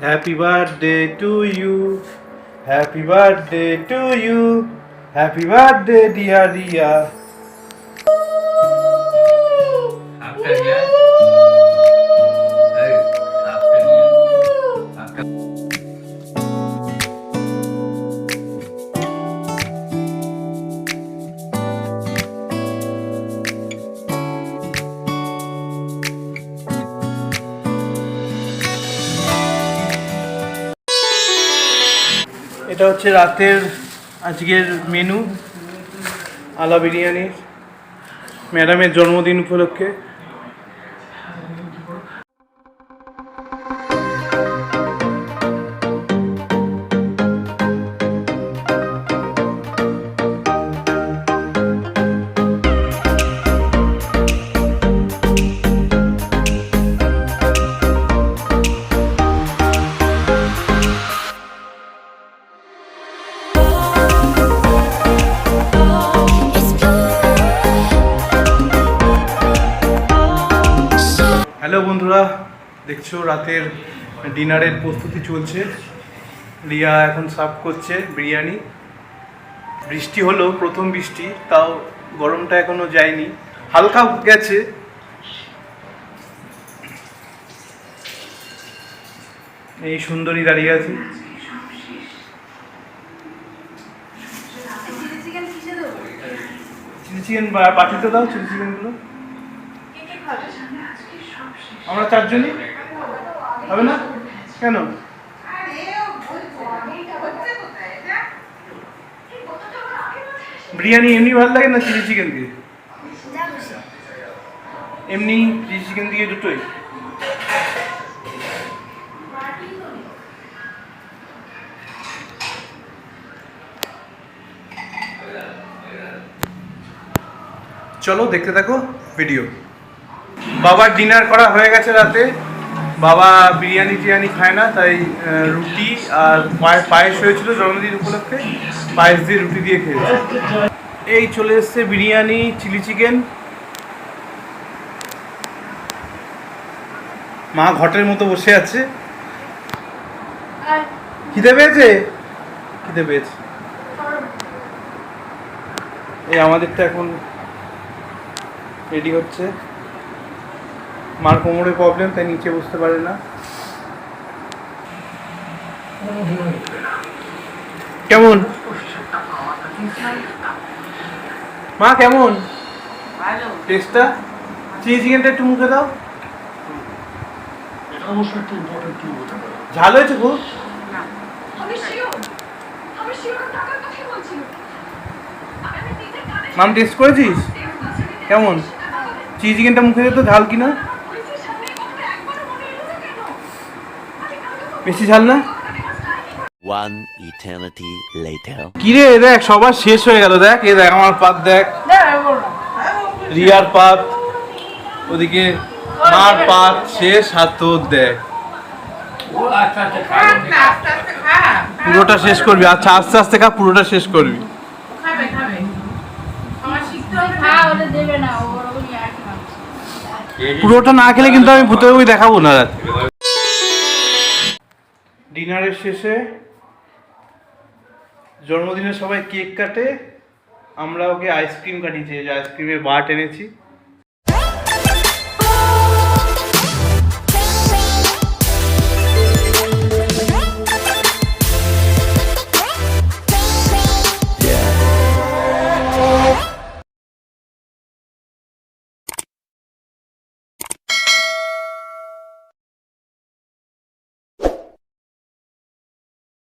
Happy birthday to you. Happy birthday to you. Happy birthday, dear Ria. After here. এটা হচ্ছে রাতের আজকের menu আলা বিরিয়ানির। ম্যাডামের জন্মদিন উপলক্ষে। হ্যালো বন্ধুরা, দেখছ রাতের ডিনারের প্রস্তুতি চলছে। রিয়া এখন সার্ভ করছে বিরিয়ানি। বৃষ্টি হলো, প্রথম বৃষ্টি, তাও গরমটা এখনও যায়নি। হালকা গেছে। এই সুন্দরী দাঁড়িয়ে আছে। চিলি চিকেন বাটিতে দাও চিলি চিকেনগুলো। আমরা চারজনই? হবে না? কেন? বিরিয়ানি এমনি ভালো লাগে না চিলি চিকেন দিয়ে? এমনি চিলি চিকেন দিয়ে দুটোই? চলো দেখতে থাকো ভিডিও বাবার ডিনার করা হয়ে গেছে রাতে। বাবা বিরিয়ানি টিরিয়ানি খায় না, তাই রুটি আর পায়ে- পায়েস হয়েছিল জন্মদিন উপলক্ষে। পায়েস দিয়ে রুটি দিয়ে খেয়েছে। এই চলে এসছে বিরিয়ানি, চিলি চিকেন। মা ঘটের মতো বসে আছে। খিদে পেয়েছে? খিদে পেয়েছে। এই আমাদেরটা এখন রেডি হচ্ছে। মার কোমরে প্রবলেম তাই নিচে বসতে পারে না। কেমন? মা, কেমন? টেস্টটা চিলি চিকেনটা একটু মুখে দাও। ঝাল হয়েছে খুব? মাম টেস্ট করেছিস? কেমন? চিলি চিকেনটা মুখে দে তো ঝাল কিনা বলেছি সামনে কথা একবারও মনে এলো না কেন আমি কালকে বেশি ঝাল না One eternity later. কিরে দেখ সবার শেষ হয়ে গেল দেখ এ দেখ আমার পাত দেখ রিয়ার পাত ওদিকে মার পাত শেষ হাত তোর দেখ পুরোটা শেষ করবি আচ্ছা আস্তে আস্তে খা পুরোটা শেষ করবি। পুরোটা না খেলে কিন্তু আমি ভূতে বই দেখাবো না রাত ডিনারের শেষে জন্মদিনে সবাই কেক কাটে আমরা ওকে আইসক্রিম কাটিয়েছি আইসক্রিমে বাট এনেছি।